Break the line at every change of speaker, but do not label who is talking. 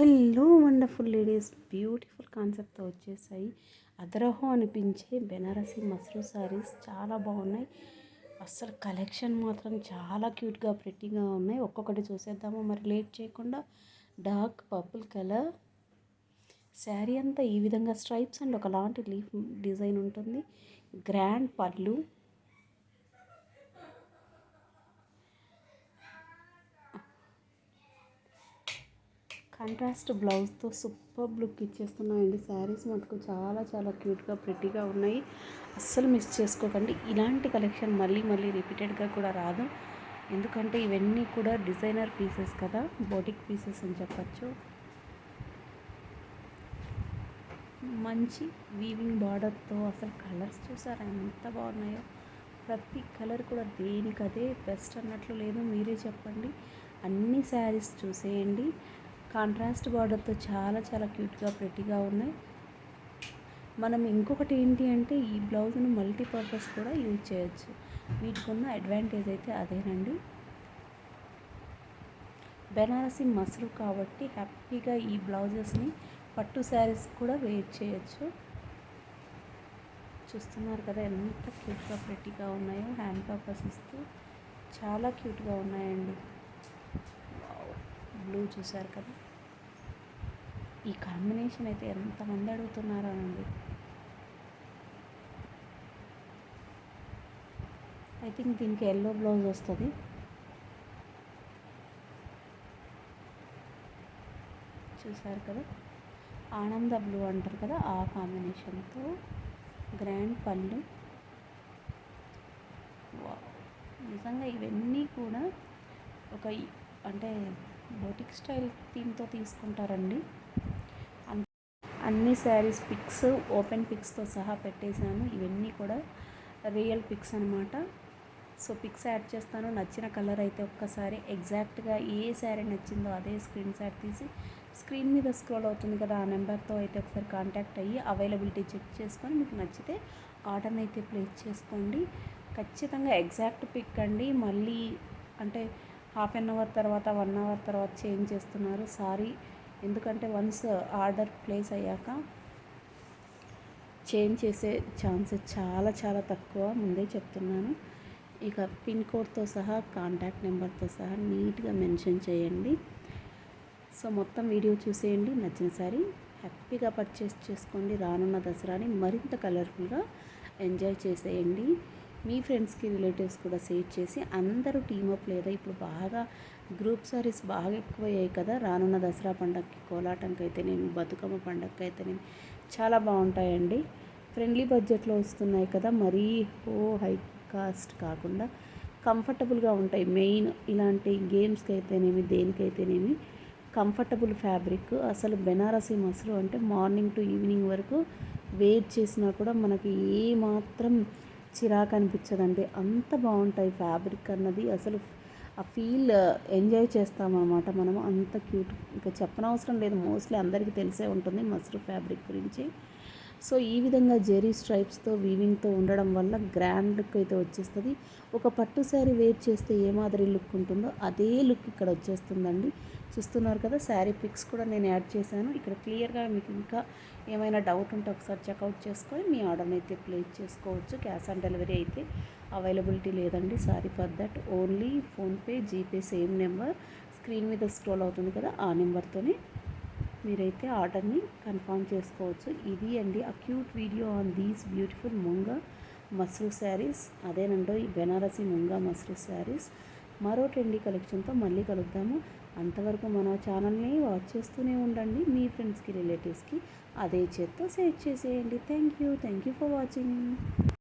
Hello wonderful ladies. Beautiful కాన్సెప్ట్తో వచ్చేసాయి. అదరహో అనిపించే బెనారసీ మస్రూ శారీస్ చాలా బాగున్నాయి. అస్సలు కలెక్షన్ మాత్రం చాలా క్యూట్గా ప్రెట్టీగా ఉన్నాయి. ఒక్కొక్కటి చూసేద్దామా? మరి లేట్ చేయకుండా డార్క్ పర్పుల్ కలర్ శారీ అంతా ఈ విధంగా స్ట్రైప్స్ అండ్ ఒకలాంటి లీఫ్ డిజైన్ ఉంటుంది. గ్రాండ్ పళ్ళు కాంట్రాస్ట్ బ్లౌజ్తో సూపర్ లుక్ ఇచ్చేస్తున్నాయండి శారీస్ మటుకు చాలా చాలా క్యూట్గా ప్రెట్టీగా ఉన్నాయి. అస్సలు మిస్ చేసుకోకండి. ఇలాంటి కలెక్షన్ మళ్ళీ మళ్ళీ రిపీటెడ్గా కూడా రాదు. ఎందుకంటే ఇవన్నీ కూడా డిజైనర్ పీసెస్ కదా. బోటిక్ పీసెస్ అని చెప్పచ్చు. మంచి వీవింగ్ బార్డర్తో అసలు కలర్స్ చూసారా? ఎంత బాగున్నాయో. ప్రతి కలర్ కూడా దేనికదే బెస్ట్ అన్నట్లు లేదు. మీరే చెప్పండి. అన్ని శారీస్ చూసేయండి. కాంట్రాస్ట్ బార్డర్తో చాలా చాలా క్యూట్గా ప్రెట్టిగా ఉన్నాయి. మనం ఇంకొకటి ఏంటి అంటే ఈ బ్లౌజ్ను మల్టీపర్పస్ కూడా యూజ్ చేయొచ్చు. వీటికి ఉన్న అడ్వాంటేజ్ అయితే అదేనండి. బెనారసి మసలు కాబట్టి హ్యాపీగా ఈ బ్లౌజెస్ని పట్టు శారీస్ కూడా వేర్ చేయొచ్చు. చూస్తున్నారు కదా ఎంత క్యూట్గా ప్రెట్టిగా ఉన్నాయో హ్యాండ్ పర్పస్ ఇస్తూ చాలా క్యూట్గా ఉన్నాయండి. బ్లూ చూసారు కదా? ఈ కాంబినేషన్ అయితే ఎంతమంది అడుగుతున్నారో అండి. ఐ థింక్ దీనికి ఎల్లో బ్లౌజ్ వస్తుంది. చూసారు కదా? ఆనంద బ్లూ అంటారు కదా ఆ కాంబినేషన్తో గ్రాండ్ పళ్ళు. నిజంగా ఇవన్నీ కూడా ఒక అంటే బోటిక్ స్టైల్ థీమ్తో తీసుకుంటారండి. అన్ని శారీస్ పిక్స్ ఓపెన్ పిక్స్తో సహా పెట్టేశాను. ఇవన్నీ కూడా రియల్ పిక్స్ అనమాట సో పిక్స్ యాడ్ చేస్తాను. నచ్చిన కలర్ అయితే ఒక్కసారి ఎగ్జాక్ట్గా ఏ శారీ నచ్చిందో అదే స్క్రీన్ షాట్ తీసి స్క్రీన్ మీద స్క్రోల్ అవుతుంది కదా ఆ నెంబర్తో అయితే ఒకసారి కాంటాక్ట్ అయ్యి అవైలబిలిటీ చెక్ చేసుకొని మీకు నచ్చితే ఆర్డర్ని అయితే ప్లేస్ చేసుకోండి. ఖచ్చితంగా ఎగ్జాక్ట్ పిక్ అండి. మళ్ళీ అంటే హాఫ్ అన్ అవర్ తర్వాత వన్ అవర్ తర్వాత చేంజ్ చేస్తున్నారు. సారీ. ఎందుకంటే వన్స్ ఆర్డర్ ప్లేస్ అయ్యాక చేంజ్ చేసే ఛాన్సెస్ చాలా చాలా తక్కువ. ముందే చెప్తున్నాను. ఇక పిన్ కోడ్తో సహా కాంటాక్ట్ నెంబర్తో సహా నీట్గా మెన్షన్ చేయండి. సో మొత్తం వీడియో చూసేయండి. నచ్చిన సారీ హ్యాపీగా పర్చేస్ చేసుకోండి. రానున్న దసరాని మరింత కలర్ఫుల్గా ఎంజాయ్ చేసేయండి. మీ ఫ్రెండ్స్కి రిలేటివ్స్ కూడా షేర్ చేసి అందరూ టీమప్ లేదా ఇప్పుడు బాగా గ్రూప్ సారీస్ బాగా ఎక్కువయ్యాయి కదా. రానున్న దసరా పండగకి కోలాటంకి అయితేనేమి బతుకమ్మ పండగకి అయితేనేమి చాలా బాగుంటాయండి. ఫ్రెండ్లీ బడ్జెట్లో వస్తున్నాయి కదా. మరీ ఓ హై కాస్ట్ కాకుండా కంఫర్టబుల్గా ఉంటాయి. మెయిన్ ఇలాంటి గేమ్స్కి అయితేనేమి దేనికైతేనేమి కంఫర్టబుల్ ఫ్యాబ్రిక్. అసలు బెనారసీ మసలు అంటే మార్నింగ్ టు ఈవినింగ్ వరకు వేర్ చేసినా కూడా మనకి ఏ మాత్రం చిరాకు అనిపించదండి. అంత బాగుంటాయి ఫ్యాబ్రిక్ అన్నది. అసలు ఆ ఫీల్ ఎంజాయ్ చేస్తామన్నమాట మనం. అంత క్యూట్. ఇంకా చెప్పనవసరం లేదు. మోస్ట్లీ అందరికీ తెలిసే ఉంటుంది మస్రు ఫ్యాబ్రిక్ గురించి. సో ఈ విధంగా జెరీ స్ట్రైప్స్తో వీవింగ్తో ఉండడం వల్ల గ్రాండ్ లుక్ అయితే వచ్చేస్తుంది. ఒక పట్టు శారీ వేర్ చేస్తే ఏ మాదిరి లుక్ ఉంటుందో అదే లుక్ ఇక్కడ వచ్చేస్తుందండి. చూస్తున్నారు కదా శారీ పిక్స్ కూడా నేను యాడ్ చేశాను. ఇక్కడ క్లియర్గా మీకు ఇంకా ఏమైనా డౌట్ ఉంటే ఒకసారి చెక్అవుట్ చేసుకొని మీ ఆర్డర్ని అయితే ప్లేస్ చేసుకోవచ్చు. క్యాష్ ఆన్ డెలివరీ అయితే అవైలబిలిటీ లేదండి. Sorry for that only PhonePe GPay same number. Screen మీద స్క్రోల్ అవుతుంది కదా ఆ నెంబర్తోనే మీరైతే ఆర్డర్ని కన్ఫర్మ్ చేసుకోవచ్చు. ఇది అండి a cute video on these beautiful Munga Mashru sarees. అదేనండో ఈ బెనారసీ ముంగా మస్రూ శారీస్. మరో ట్రెండీ కలెక్షన్తో మళ్ళీ కలుద్దాము. అంతవరకు మన ఛానల్ని వాచ్ చేస్తూనే ఉండండి. మీ ఫ్రెండ్స్కి రిలేటివ్స్కి అదే చేత్తో షేర్ చేసేయండి. Thank you thank you for watching